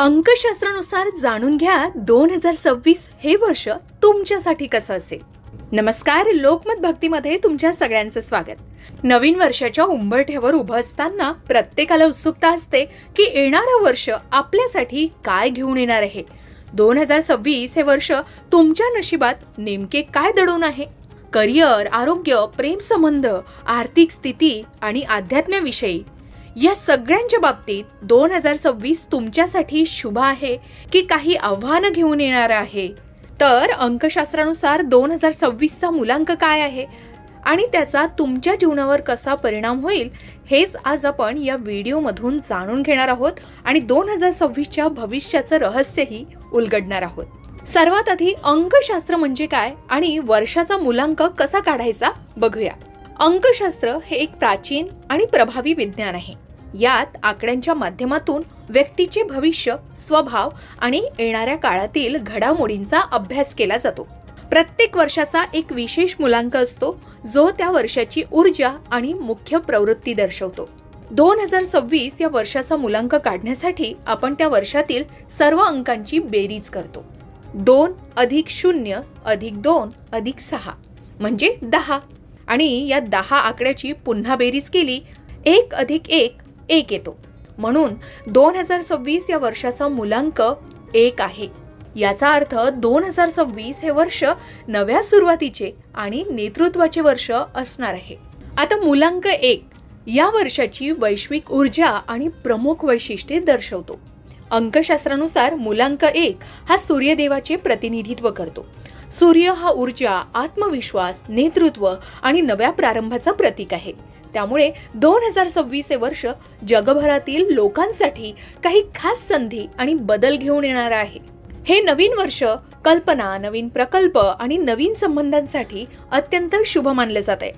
अंकशास्त्रानुसार जाणून घ्या दोन हजार सव्वीस हे वर्ष तुमच्यासाठी कसं असेल. नमस्कार लोकमत भक्तीमध्ये तुमच्या सगळ्यांचं स्वागत. नवीन वर्षाच्या उंबरठ्यावर उभं असताना प्रत्येकाला उत्सुकता असते की येणारं वर्ष आपल्यासाठी काय घेऊन येणार आहे. दोन हजार सव्वीस हे वर्ष तुमच्या नशिबात नेमके काय दडून आहे? करिअर आरोग्य प्रेमसंबंध आर्थिक स्थिती आणि अध्यात्म्याविषयी या सगळ्यांच्या बाबतीत दोन हजार सव्वीस तुमच्यासाठी शुभ आहे की काही आव्हानं घेऊन येणार आहे? तर अंकशास्त्रानुसार दोन हजार सव्वीसचा मुलांक काय आहे? आणि त्याचा तुमच्या जीवनावर कसा परिणाम होईल हेच आज आपण या व्हिडिओमधून जाणून घेणार आहोत आणि दोन हजार सव्वीसच्या भविष्याचं रहस्यही उलगडणार आहोत. सर्वात आधी अंकशास्त्र म्हणजे काय आणि वर्षाचा मुलांक कसा काढायचा बघूया. अंकशास्त्र हे एक प्राचीन आणि प्रभावी विज्ञान आहे. यात आकड्यांच्या माध्यमातून व्यक्तीचे भविष्य स्वभाव आणि येणाऱ्या काळातील घडामोडींचा अभ्यास केला जातो. प्रत्येक वर्षाचा एक विशेष मुलांक असतो जो त्या वर्षाची ऊर्जा आणि मुख्य प्रवृत्ती दर्शवतो. दोन हजार सव्वीस या वर्षाचा मुलांक काढण्यासाठी आपण त्या वर्षातील सर्व अंकांची बेरीज करतो. दोन अधिक शून्य अधिक दोन अधिक सहा म्हणजे दहा. आणि या दहा आकड्याची पुन्हा बेरीज केली एक अधिक एक एक येतो. म्हणून दोन हजार सव्वीस या वर्षाचा मुलांक एक आहे. याचा अर्थ दोन हजार सव्वीस हे वर्ष नव्या सुरुवातीचे आणि नेतृत्वाचे वर्ष असणार आहे. आता मुलांक एक या वर्षाची वैश्विक ऊर्जा आणि प्रमुख वैशिष्ट्ये दर्शवतो. अंकशास्त्रानुसार मुलांक एक हा सूर्यदेवाचे प्रतिनिधित्व करतो. सूर्य हा ऊर्जा आत्मविश्वास नेतृत्व आणि नव्या प्रारंभाचा प्रतीक आहे. त्यामुळे दोन हजार सव्वीस हे वर्ष जगभरातील लोकांसाठी काही खास संधी आणि बदल घेऊन येणार आहे. हे नवीन वर्ष कल्पना नवीन प्रकल्प आणि नवीन संबंधांसाठी अत्यंत शुभ मानले जात. आहे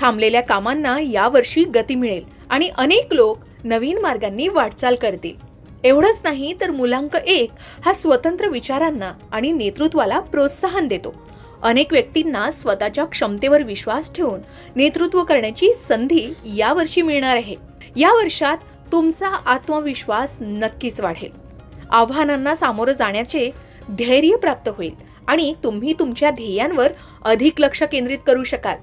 थांबलेल्या कामांना यावर्षी गती मिळेल आणि अनेक लोक नवीन मार्गांनी वाटचाल करतील. एवढंच नाही तर मुलांक एक हा स्वतंत्र विचारांना आणि नेतृत्वाला प्रोत्साहन देतो. अनेक व्यक्तींना स्वतःच्या क्षमतेवर विश्वास ठेवून नेतृत्व करण्याची संधी यावर्षी मिळणार आहे. या वर्षात तुमचा आत्मविश्वास नक्कीच वाढेल. आव्हानांना सामोरं जाण्याचे धैर्य प्राप्त होईल आणि तुम्ही तुमच्या ध्येयांवर अधिक लक्ष केंद्रित करू शकाल.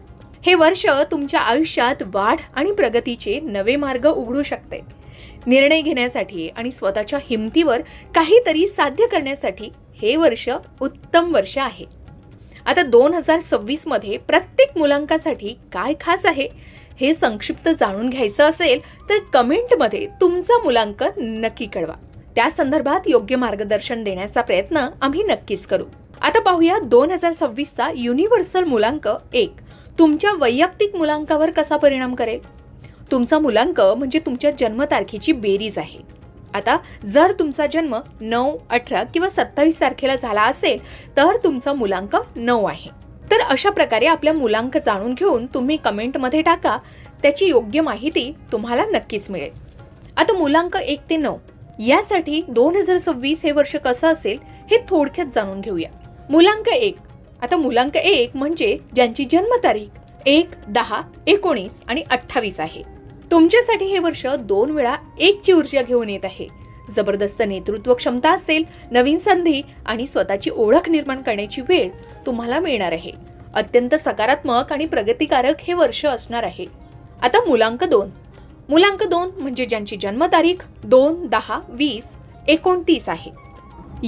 हे वर्ष तुमच्या आयुष्यात वाढ आणि प्रगतीचे नवे मार्ग उघडू शकते. निर्णय घेण्यासाठी आणि स्वतःच्या हिमतीवर काहीतरी साध्य करण्यासाठी हे वर्ष उत्तम वर्ष आहे. आता दोन हजार सव्वीसमध्ये प्रत्येक मुलांकासाठी काय खास आहे हे संक्षिप्त जाणून घ्यायचं असेल तर कमेंटमध्ये तुमचा मुलांक नक्की कळवा. त्या संदर्भात योग्य मार्गदर्शन देण्याचा प्रयत्न आम्ही नक्कीच करू. आता पाहूया दोन हजार सव्वीसचा युनिव्हर्सल मुलांक एक. तुमच्या वैयक्तिक मुलांकावर कसा परिणाम करेल? तुमचा मुलांक म्हणजे तुमच्या जन्मतारखेची बेरीज आहे. आता जर तुमचा जन्म नऊ अठरा किंवा सत्तावीस तारखेला झाला असेल तर तुमचा मुलांक नऊ आहे. तर अशा प्रकारे आपल्या मुलांक जाणून घेऊन तुम्ही कमेंटमध्ये टाका त्याची योग्य माहिती तुम्हाला नक्कीच मिळेल. आता मुलांक एक ते नऊ यासाठी दोन हजार सव्वीस हे वर्ष कसं असेल हे थोडक्यात जाणून घेऊया. मुलांक एक आता मुलांक एक म्हणजे ज्यांची जन्मतारीख एक दहा एकोणीस आणि अठ्ठावीस आहे. तुमच्यासाठी हे वर्ष दोन वेळा एकची ऊर्जा घेऊन येत आहे. जबरदस्त नेतृत्व क्षमता असेल नवीन संधी आणि स्वतःची ओळख निर्माण करण्याची वेळ तुम्हाला मिळणार आहे. अत्यंत सकारात्मक आणि प्रगतिकारक हे वर्ष असणार आहे. आता मुलांक दोन. मुलांक दोन म्हणजे ज्यांची जन्मतारीख दोन दहा वीस एकोणतीस आहे.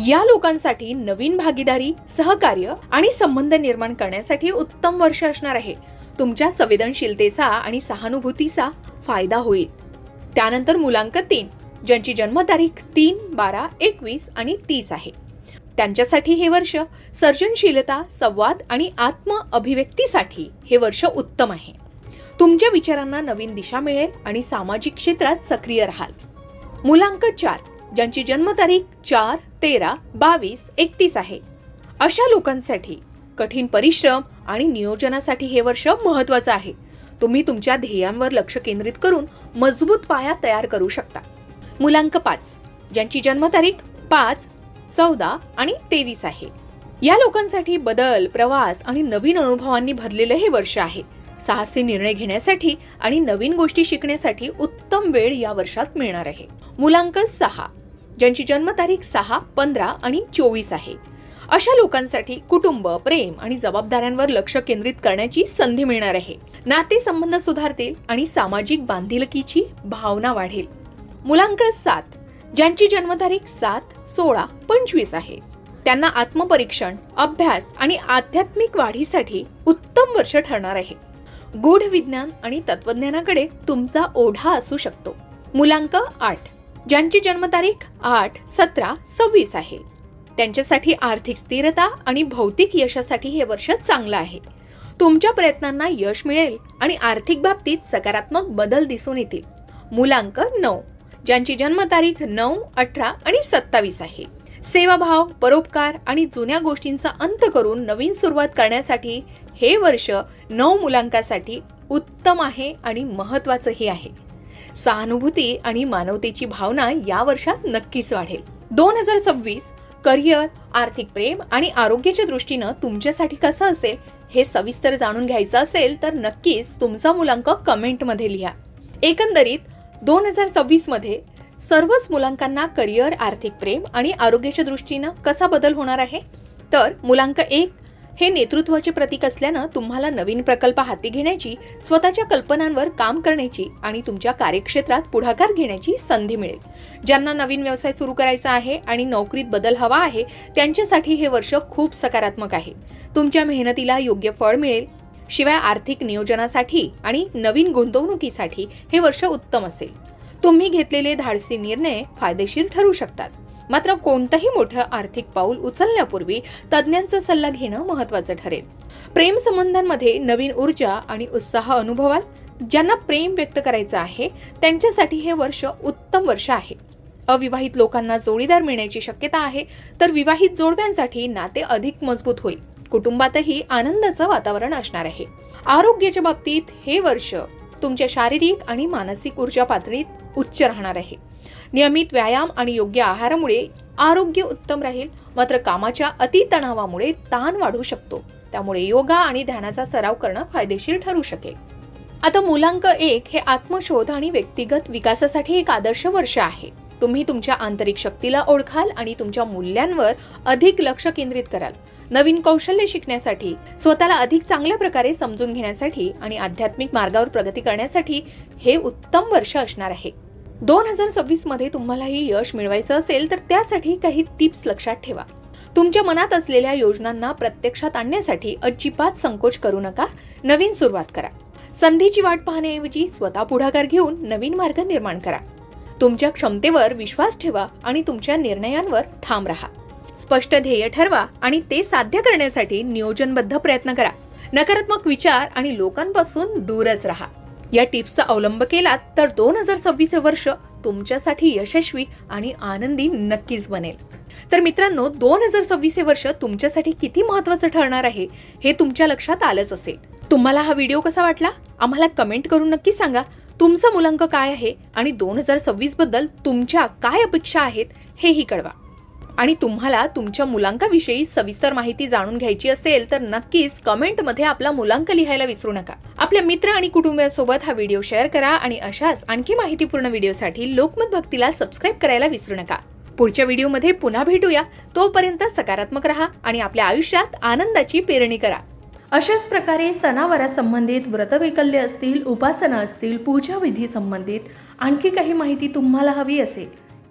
या लोकांसाठी नवीन भागीदारी सहकार्य आणि संबंध निर्माण करण्यासाठी उत्तम वर्ष असणार आहे. तुमच्या संवेदनशीलतेचा आणि सहानुभूतीचा फायदा होईल. त्यानंतर मुलांक तीन ज्यांची जन्मतारीख तीन बारा एकवीस आणि तीस आहे. त्यांच्यासाठी हे वर्ष सर्जनशीलता संवाद आणि आत्म अभिव्यक्तीसाठी हे वर्ष उत्तम आहे. तुमच्या विचारांना नवीन दिशा मिळेल आणि सामाजिक क्षेत्रात सक्रिय राहाल. मुलांक चार ज्यांची जन्मतारीख चार तेरा बावीस एकतीस आहे. अशा लोकांसाठी कठीण परिश्रम आणि नियोजनासाठी हे वर्ष महत्वाचं आहे. तुम्ही तुमच्या ध्येयांवर लक्ष केंद्रित करून मजबूत पाया तयार करू शकता. मुलांक पाच. ज्यांची जन्मतारीख पाच चौदा आणि तेवीस आहे. या लोकांसाठी बदल प्रवास आणि नवीन अनुभवांनी भरलेलं हे वर्ष आहे. साहसी निर्णय घेण्यासाठी आणि नवीन गोष्टी शिकण्यासाठी उत्तम वेळ या वर्षात मिळणार आहे. मुलांक सहा. ज्यांची जन्मतारीख सहा पंधरा आणि चोवीस आहे. अशा लोकांसाठी कुटुंब प्रेम आणि जबाबदाऱ्यांवर लक्ष केंद्रित करण्याची संधी मिळणार आहे. नातेसंबंध सुधारतील आणि सामाजिक बांधिलकीची भावना वाढेल. मुलांक सात ज्यांची जन्मतारीख सात सोळा पंचवीस आहे. त्यांना आत्मपरीक्षण अभ्यास आणि आध्यात्मिक वाढीसाठी उत्तम वर्ष ठरणार आहे. गूढ विज्ञान आणि तत्वज्ञानाकडे तुमचा ओढा असू शकतो. मुलांक आठ ज्यांची जन्मतारीख आठ सतरा सव्वीस आहे. त्यांच्यासाठी आर्थिक स्थिरता आणि भौतिक यशासाठी हे वर्ष चांगलं आहे. तुमच्या प्रयत्नांना यश मिळेल आणि आर्थिक बाबतीत सकारात्मक बदल दिसून येतील. मुलांक नऊ. ज्यांची जन्मतारीख नऊ अठरा आणि सत्तावीस आहे. सेवाभाव परोपकार आणि जुन्या गोष्टींचा अंत करून नवीन सुरुवात करण्यासाठी हे वर्ष नऊ मुलांकासाठी उत्तम आहे आणि महत्वाचंही आहे. सहानुभूती आणि मानवतेची भावना या वर्षात नक्कीच वाढेल. दोन हजार सव्वीस करिअर आर्थिक प्रेम आणि आरोग्याच्या दृष्टीनं तुमच्यासाठी कसं असेल हे सविस्तर जाणून घ्यायचं असेल तर नक्कीच तुमचा मुलांक कमेंटमध्ये लिहा. एकंदरीत दोन हजार सव्वीसमध्ये सर्वच मुलांकांना करिअर आर्थिक प्रेम आणि आरोग्याच्या दृष्टीनं कसा बदल होणार आहे? तर मुलांक एक हे नेतृत्वाचे प्रतीक असल्यानं तुम्हाला नवीन प्रकल्प हाती घेण्याची स्वतःच्या कल्पनांवर काम करण्याची आणि तुमच्या कार्यक्षेत्रात पुढाकार घेण्याची संधी मिळेल. ज्यांना नवीन व्यवसाय सुरू करायचा आहे आणि नोकरीत बदल हवा आहे त्यांच्यासाठी हे वर्ष खूप सकारात्मक आहे. तुमच्या मेहनतीला योग्य फळ मिळेल. शिवाय आर्थिक नियोजनासाठी आणि नवीन गुंतवणुकीसाठी हे वर्ष उत्तम असेल. तुम्ही घेतलेले धाडसी निर्णय फायदेशीर ठरू शकतात. मात्र कोणतंही मोठं आर्थिक पाऊल उचलण्यापूर्वी तज्ज्ञांचा सल्ला घेणं महत्वाचं ठरेल. प्रेम संबंधांमध्ये नवीन ऊर्जा आणि उत्साह अनुभवाल ज्यांना प्रेम व्यक्त करायचं आहे त्यांच्यासाठी हे वर्ष उत्तम वर्ष आहे. अविवाहित लोकांना जोडीदार मिळण्याची शक्यता आहे तर विवाहित जोडप्यांसाठी नाते अधिक मजबूत होईल. कुटुंबातही आनंदाचं वातावरण असणार आहे. आरोग्याच्या बाबतीत हे वर्ष तुमच्या शारीरिक आणि मानसिक ऊर्जा पातळीत उच्च राहणार आहे. नियमित व्यायाम आणि योग्य आहारामुळे आरोग्य उत्तम राहील मात्र कामाच्या अतितणावामुळे ताण वाढू शकतो. त्यामुळे योगा आणि ध्यानाचा सराव करणं फायदेशीर ठरू शकेल. आता मुलांक एक हे आत्मशोध आणि व्यक्तिगत विकासासाठी एक आदर्श वर्ष आहे. तुम्ही तुमच्या आंतरिक शक्तीला ओळखाल आणि तुमच्या मूल्यांवर अधिक लक्ष केंद्रित कराल. नवीन कौशल्य शिकण्यासाठी स्वतःला अधिक चांगल्या प्रकारे समजून घेण्यासाठी आणि आध्यात्मिक मार्गावर प्रगती करण्यासाठी हे उत्तम वर्ष असणार आहे. दोन हजार सव्वीसमध्ये तुम्हालाही यश मिळवायचं असेल तर त्यासाठी काही टिप्स लक्षात ठेवा. तुमच्या मनात असलेल्या योजनांना प्रत्यक्षात आणण्यासाठी अजिबात संकोच करू नका. नवीन सुरुवात करा. संधीची वाट पाहण्याऐवजी स्वतः पुढाकार घेऊन नवीन मार्ग निर्माण करा. तुमच्या क्षमतेवर विश्वास ठेवा आणि तुमच्या निर्णयांवर ठाम राहा. स्पष्ट ध्येय ठरवा आणि ते साध्य करण्यासाठी नियोजनबद्ध प्रयत्न करा. नकारात्मक विचार आणि लोकांपासून दूरच राहा. या टिप्सचा अवलंब केलात तर दोन हजार सव्वीस वर्ष तुमच्यासाठी यशस्वी आणि आनंदी नक्कीच बनेल. तर मित्रांनो दोन हजार सव्वीस हे वर्ष तुमच्यासाठी किती महत्वाचं ठरणार आहे हे तुमच्या लक्षात आलंच असेल. तुम्हाला हा व्हिडिओ कसा वाटला? आम्हाला कमेंट करून नक्की सांगा. तुमचं मुलांक काय आहे आणि दोन हजार सव्वीसबद्दल तुमच्या काय अपेक्षा आहेत हेही कळवा. आणि तुम्हाला तुमच्या मुलांकाविषयी सविस्तर माहिती जाणून घ्यायची असेल तर नक्कीच कमेंटमध्ये आपला मुलांक लिहायला विसरू नका. आपल्या मित्र आणि कुटुंबियासोबत हा व्हिडिओ शेअर करा आणि अशाच आणखी माहितीपूर्ण व्हिडिओसाठी लोकमत भक्तीला सबस्क्राईब करायला विसरू नका. पुढच्या व्हिडिओमध्ये पुन्हा भेटूया. तोपर्यंत सकारात्मक राहा आणि आपल्या आयुष्यात आनंदाची पेरणी करा. अशाच प्रकारे सणावारासंबंधित व्रतवैकल्य असतील उपासना असतील पूजा विधी संबंधित आणखी काही माहिती तुम्हाला हवी असेल